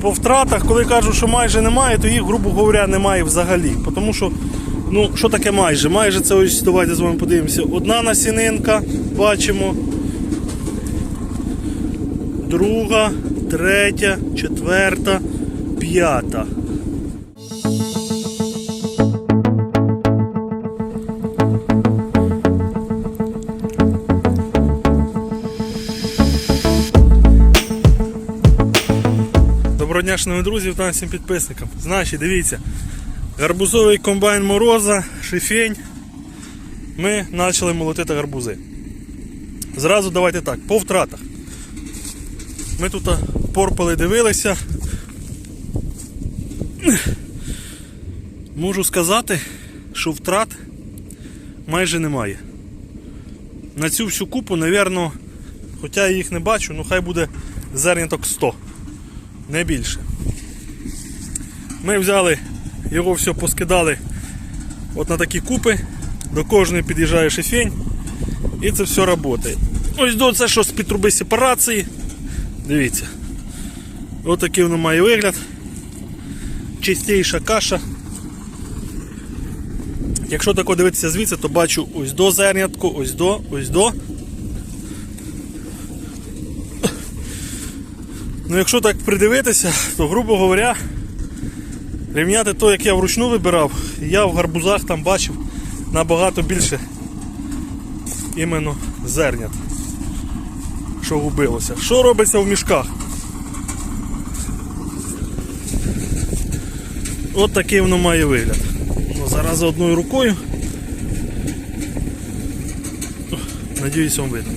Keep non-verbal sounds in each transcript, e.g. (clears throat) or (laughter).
по втратах, коли кажуть, що майже немає, то їх, грубо говоря, немає взагалі. Тому що, ну, що таке майже? Майже це ось, давайте з вами подивимося. Одна насінинка, бачимо. Друга, третя, четверта, п'ята. Доброго дня, шановні друзі, та всім підписникам. Значить, дивіться, гарбузовий комбайн мороза, шифень. Ми почали молотити гарбузи. Зразу давайте так, по втратах. Ми тут порпали, дивилися. Можу сказати, що втрат майже немає. На цю всю купу, напевно, хоча я їх не бачу, ну хай буде зерняток 100 не більше. Ми взяли, його все поскидали от на такі купи, до кожної під'їжджає шифень і це все працює. Ось до це що з-під труби сепарації. Дивіться. Ось такий воно має вигляд. Чистіша каша. Якщо тако дивитися звідси, то бачу ось до зернятку, ось до, ось до. Ну, якщо так придивитися, то, грубо говоря, рівняти то, як я вручну вибирав, я в гарбузах там бачив набагато більше іменно зернят, що губилося. Що робиться в мішках? От такий воно має вигляд. Ну, зараз одною рукою. Надіюсь, вам видно.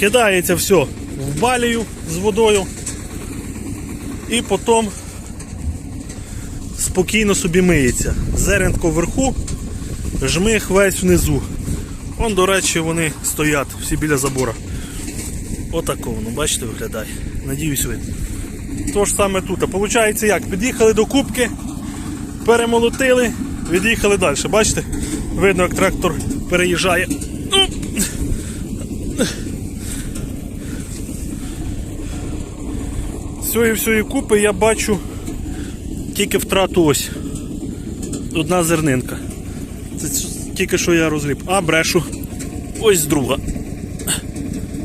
Кидається все в балію з водою і потім спокійно собі миється. Зернятко вверху, жмих весь внизу. Вон, до речі, вони стоять всі біля забора. Отако воно, бачите, виглядає. Надіюсь, видно. То ж саме тут. А виходить як? Під'їхали до кубки, перемолотили, від'їхали далі. Бачите? Видно, як трактор переїжджає. Ну, З цієї всієї купи я бачу тільки втрату ось. Одна зернинка. Це тільки що я розгріб. А брешу. Ось друга.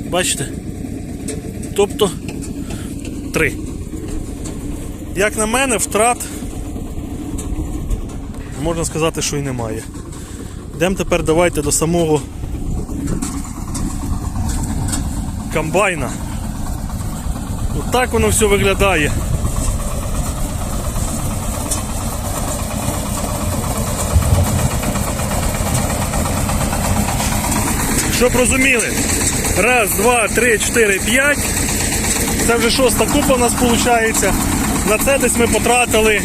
Бачите? Тобто три. Як на мене, втрат можна сказати, що і немає. Йдемо тепер давайте до самого комбайна. Отак воно все виглядає. Щоб розуміли, раз, два, три, чотири, п'ять. Це вже шоста купа у нас виходить. На це десь ми потратили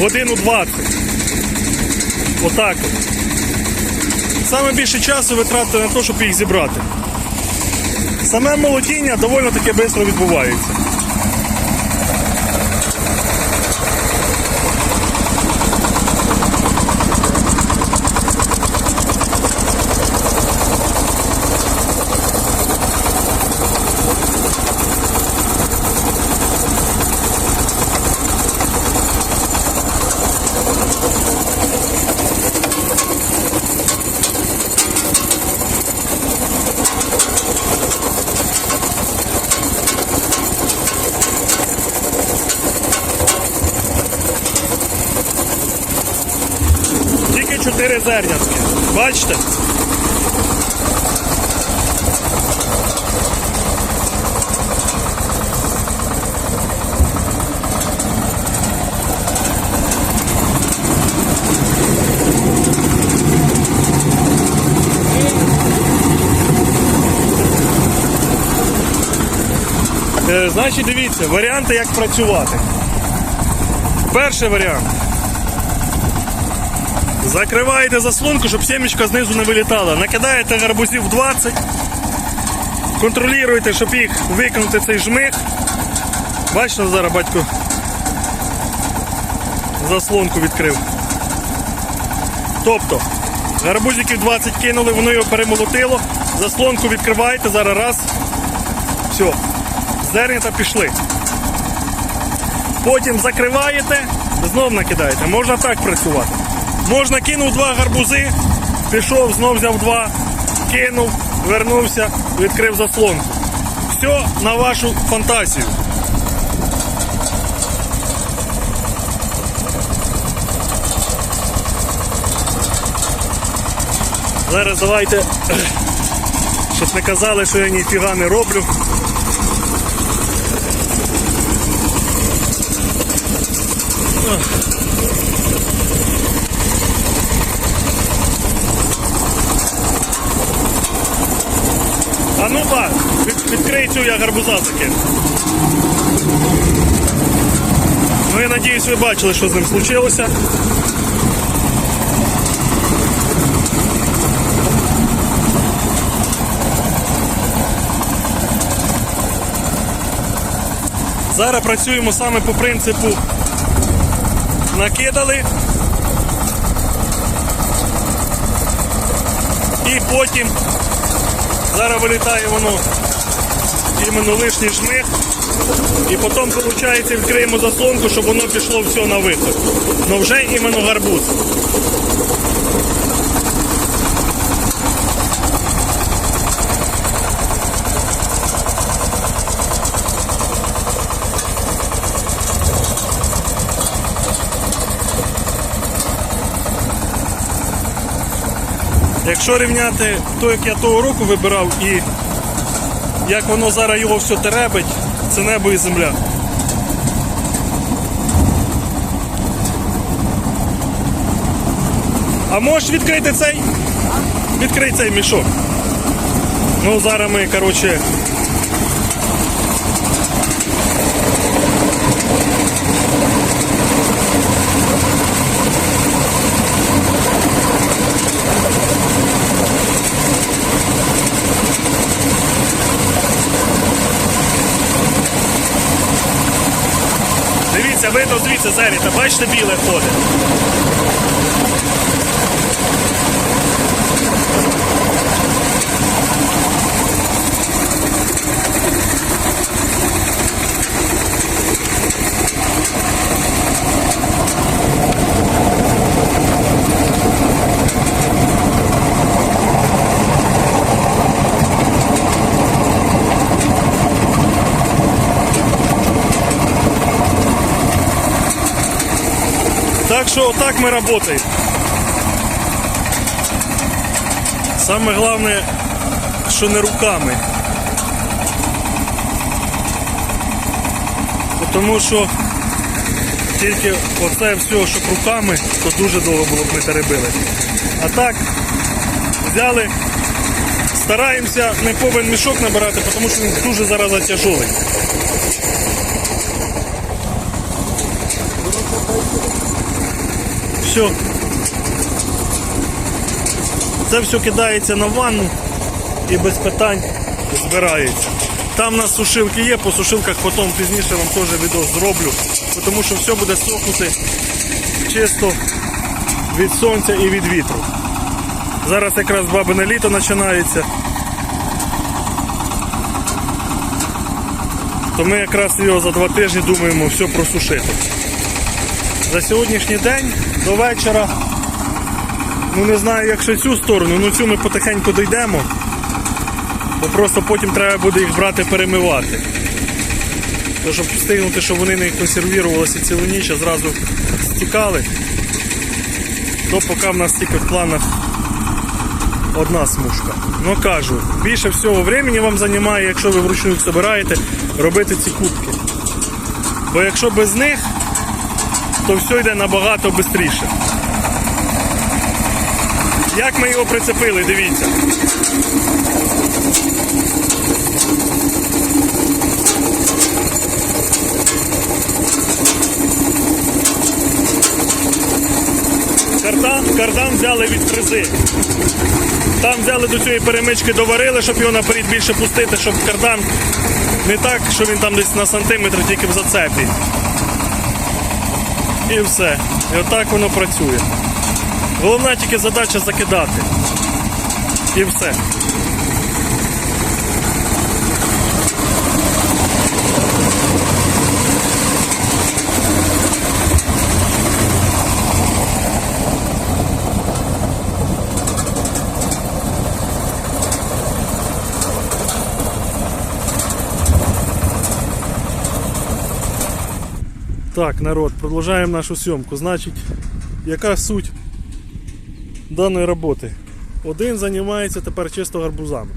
годину 20. Отак от. Саме більше часу витратили на те, щоб їх зібрати. Саме молодіння доволі таки швидко відбувається. Зернятки. Бачите? Е, Значить, дивіться, варіанти, як працювати. Перший варіант. Закриваєте заслонку, щоб сімечка знизу не вилітала. Накидаєте гарбузів 20. Контролюєте, щоб їх викинути цей жмих. Бачите, зараз батько заслонку відкрив. Тобто, гарбузиків 20 кинули, воно його перемолотило. Заслонку відкриваєте, зараз раз. Все. зернята пішли. Потім закриваєте, знов накидаєте. Можна так працювати. Можна кинув два гарбузи, пішов, знов взяв два, кинув, вернувся, відкрив заслонку. Все на вашу фантазію. Зараз давайте, (clears throat) щоб не казали, що я ніфіга не роблю. А так, відкрий цю я гарбуза закину. Ну я надіюсь, ви бачили, що з ним случилося. Зараз працюємо саме по принципу накидали. І потім зараз вилітає воно іменно лишній шмих. І потім, виходить, відкриємо заслонку, щоб воно пішло все на виход. Ну вже іменно гарбуз. Якщо рівняти то, як я того року вибирав і як воно зараз його все теребить, це небо і земля. А можеш відкрити цей? Відкрий цей мішок. Ну, зараз ми, коротше. Дивіться, видно звідси зеріта, бачите, біле ходить. Так що отак ми працюємо. Саме головне, що не руками. Тому що тільки оце все, що руками, то дуже довго було б ми теребили. А так, взяли, стараємося не повен мішок набирати, тому що він дуже зараз затяжолий. Все. Це все кидається на ванну і без питань збирається. Там у нас сушилки є, по сушилках потім пізніше вам теж відео зроблю, тому що все буде сохнути чисто від сонця і від вітру. Зараз якраз бабине літо починається. То ми якраз його за два тижні думаємо все просушити. За сьогоднішній день до вечора, ну не знаю, як ще цю сторону, ну цю ми потихеньку дійдемо, бо просто потім треба буде їх брати перемивати. То, щоб встигнути, щоб вони не консервувалися цілу ніч, а зразу стікали, то поки в нас тільки в планах одна смужка. Ну кажу, більше всього времени вам займає, якщо ви вручну їх збираєте, робити ці кубки. Бо якщо без них, то все йде набагато швидше. Як ми його прицепили, дивіться. Кардан, кардан взяли від фрези. Там взяли до цієї перемички, доварили, щоб його наперед більше пустити, щоб кардан не так, що він там десь на сантиметр тільки в зацепі. І все. І отак воно працює. Головна тільки задача закидати. І все. Так, народ, продовжуємо нашу зйомку. Значить, яка суть даної роботи? Один займається тепер чисто гарбузами.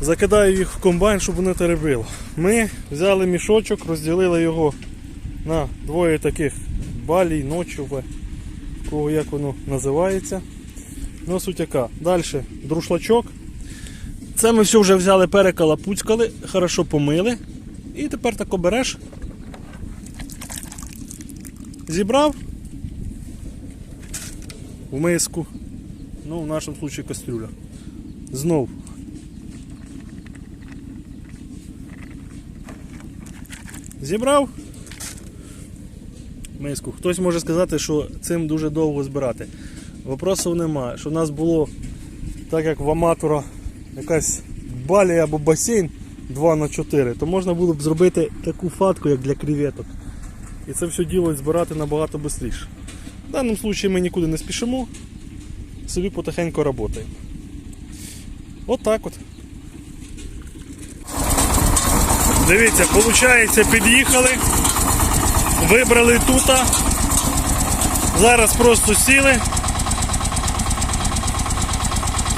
Закидаю їх в комбайн, щоб вони теребило. Ми взяли мішочок, розділили його на двоє таких балій, ночове, кого як воно називається. Ну, суть яка. Далі друшлачок. Це ми все вже взяли, перекалапуцькали, хорошо помили. І тепер тако береш. Зібрав в миску. Ну, в нашому случаї кастрюля. Знов. Зібрав миску. Хтось може сказати, що цим дуже довго збирати. Вопросів немає. Що в нас було, так як в аматора якась балі або басейн 2 на 4 то можна було б зробити таку фатку, як для креветок. І це все діло збирати набагато швидше. В даному випадку ми нікуди не спішимо, собі потихеньку працюємо. От так от. Дивіться, виходить, під'їхали, вибрали тут. Зараз просто сіли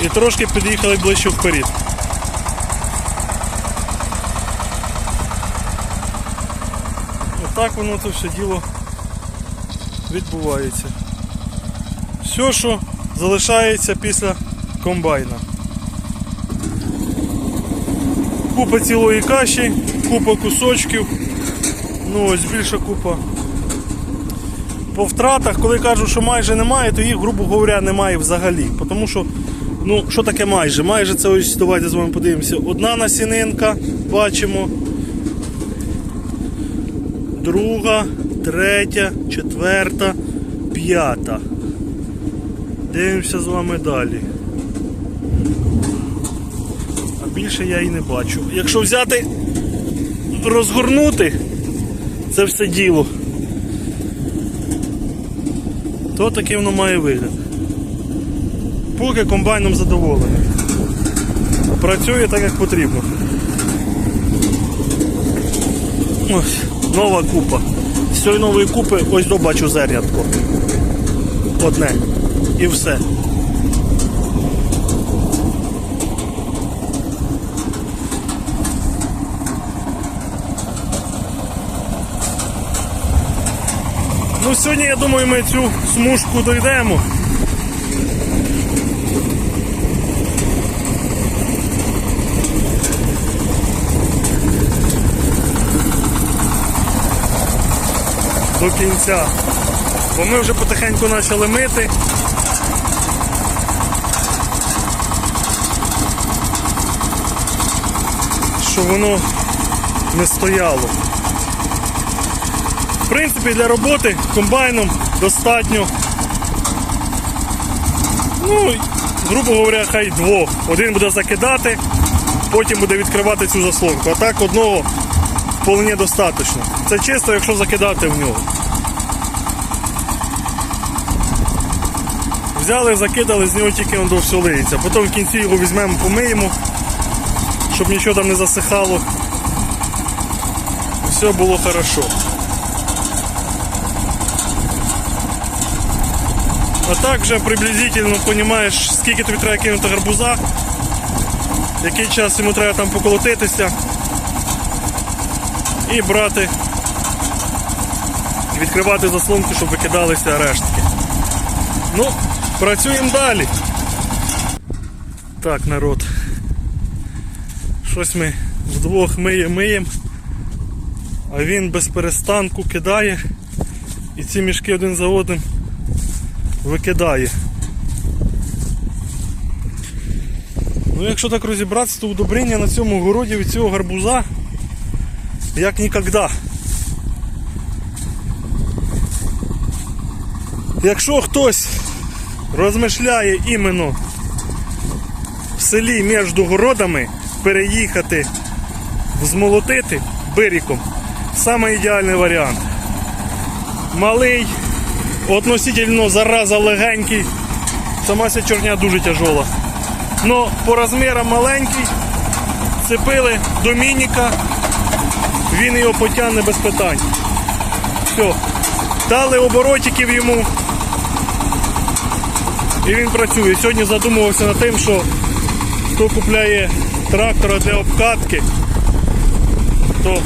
і трошки під'їхали ближче вперед. Отак воно це все діло відбувається. Все, що залишається після комбайна. Купа цілої каші, купа кусочків, ну ось більша купа. По втратах, коли кажуть, що майже немає, то їх, грубо говоря, немає взагалі. Тому що, ну, що таке майже? Майже це ось, давайте з вами подивимося. Одна насінинка, бачимо. Друга, третя, четверта, п'ята. Дивимося з вами далі. А більше я і не бачу. Якщо взяти, розгорнути це все діло, то таке воно має вигляд. Поки комбайном задоволений. Працює так, як потрібно. Ось, нова купа. З цієї нової купи ось добачу зернятко. Одне. І все. Ну, сьогодні, я думаю, ми цю смужку дойдемо. До кінця. Бо ми вже потихеньку почали мити. Щоб воно не стояло. В принципі, для роботи комбайном достатньо. Ну, грубо говоря, хай двох. Один буде закидати, потім буде відкривати цю заслонку. А так одного вполне достатньо. Це чисто, якщо закидати в нього. Взяли, закидали, з нього тільки он до все лиється. Потім в кінці його візьмемо, помиємо, щоб нічого там не засихало. Все було хорошо. А так вже приблизительно розумієш, скільки тобі треба кинути гарбуза, який час йому треба там поколотитися і брати, відкривати заслонки, щоб викидалися рештки. Ну, працюємо далі. Так, народ. Щось ми вдвох миємо, миємо, а він без перестанку кидає і ці мішки один за одним викидає. Ну, якщо так розібратися, то удобрення на цьому городі від цього гарбуза як ніколи. Якщо хтось розмишляє іменно в селі між городами переїхати, змолотити биріком, саме ідеальний варіант. Малий, относительно зараза легенький, сама ця чорня дуже тяжола. Но по розмірам маленький, цепили Домініка він його потягне без питань. Все. Дали оборотиків йому. І він працює. Сьогодні задумувався над тим, що хто купляє трактора для обкатки, то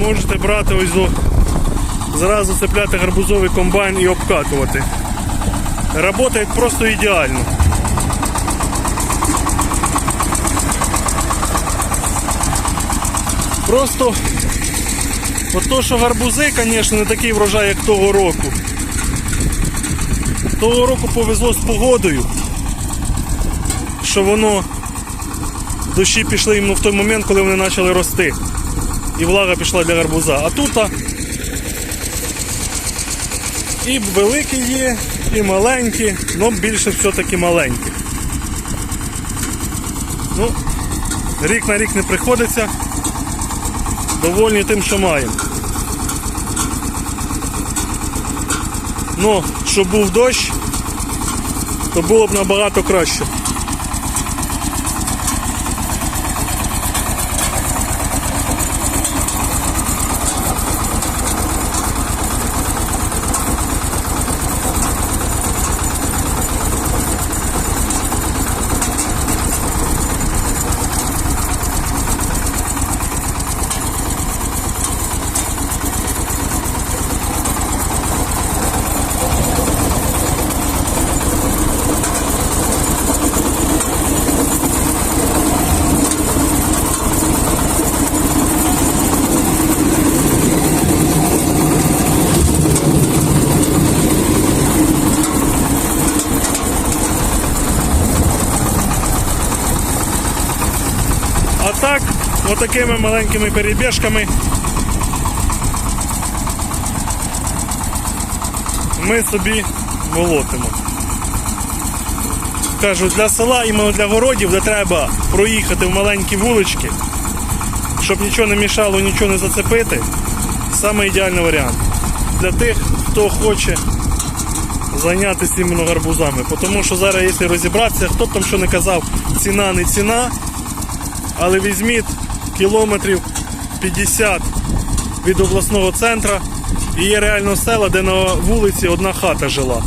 можете брати ось до зразу цепляти гарбузовий комбайн і обкатувати. Работає просто ідеально. Просто от то, що гарбузи, звісно, не такий врожай, як того року. Того року повезло з погодою, що воно дощі пішли іменно в той момент, коли вони почали рости. І влага пішла для гарбуза. А тут і великі є, і маленькі, але більше все-таки маленькі. Ну, рік на рік не приходиться. Довольні тим, що маємо. Ну, щоб був дощ, то було б набагато краще. А так, отакими маленькими перебіжками ми собі молотимо. Кажу, для села, іменно для городів, де треба проїхати в маленькі вулички, щоб нічого не мішало, нічого не зацепити, саме ідеальний варіант. Для тих, хто хоче зайнятися іменно гарбузами. Тому що зараз, якщо розібратися, хто б там що не казав, ціна не ціна, але візьміть кілометрів 50 від обласного центру і є реально села, де на вулиці одна хата жила,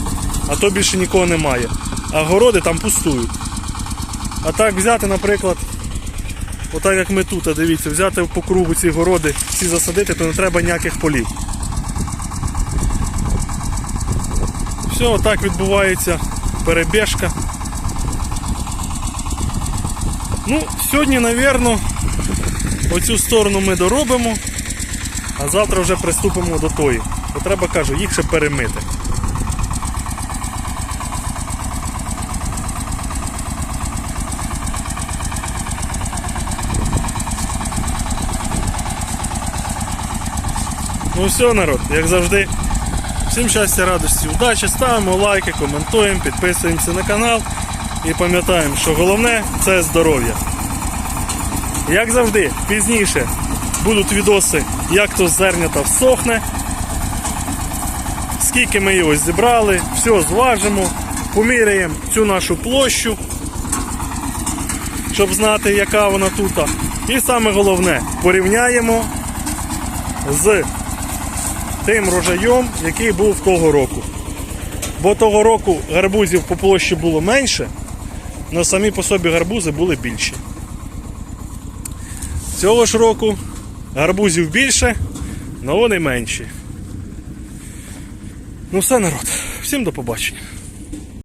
а то більше нікого немає. А городи там пустують. А так взяти, наприклад, отак як ми тут, а дивіться, взяти по кругу ці городи, всі засадити, то не треба ніяких полів. Все, отак відбувається перебіжка. Ну, сьогодні, напевно, оцю сторону ми доробимо, а завтра вже приступимо до тої. Бо треба, кажу, їх ще перемити. Ну все, народ, як завжди. Всім щастя, радості, удачі, ставимо лайки, коментуємо, підписуємося на канал і пам'ятаємо, що головне це здоров'я. Як завжди, пізніше будуть відоси, як то зернята всохне, скільки ми його зібрали, все зважимо, поміряємо цю нашу площу, щоб знати, яка вона тут. І саме головне, порівняємо з тим рожаєм, який був того року. Бо того року гарбузів по площі було менше, але самі по собі гарбузи були більші. Цього ж року гарбузів більше, але вони менші. Ну все, народ. Всім до побачення.